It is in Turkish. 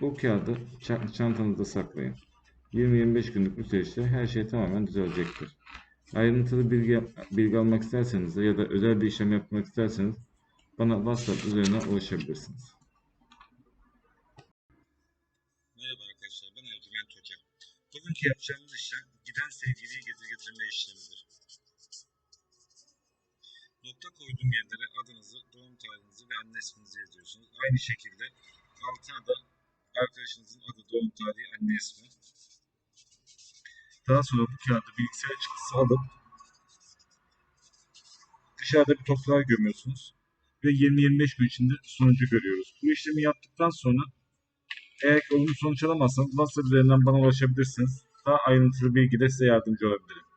bu kağıdı ça- çantanızda saklayın. 20-25 günlük bu süreçte her şey tamamen düzelecektir. Ayrıntılı bilgi, bilgi almak isterseniz ya da özel bir işlem yapmak isterseniz bana WhatsApp üzerinden ulaşabilirsiniz. Merhaba arkadaşlar ben Ercüment Hoca. Bugünkü yapacağımız işlem giden sevgiliyi getir getirme işlemidir. Nokta koyduğum yerlere adınızı, doğum tarihinizi ve anne isminizi yazıyorsunuz. Aynı şekilde altına da arkadaşınızın adı, doğum tarihi, anne ismi. Daha sonra bu kağıdı bilgisayar çıktısı alıp dışarıda bir toprağa gömüyorsunuz ve 20-25 gün içinde sonucu görüyoruz. Bu işlemi yaptıktan sonra eğer ki olumlu sonuç alamazsanız WhatsApp üzerinden bana ulaşabilirsiniz. Daha ayrıntılı bilgide size yardımcı olabilirim.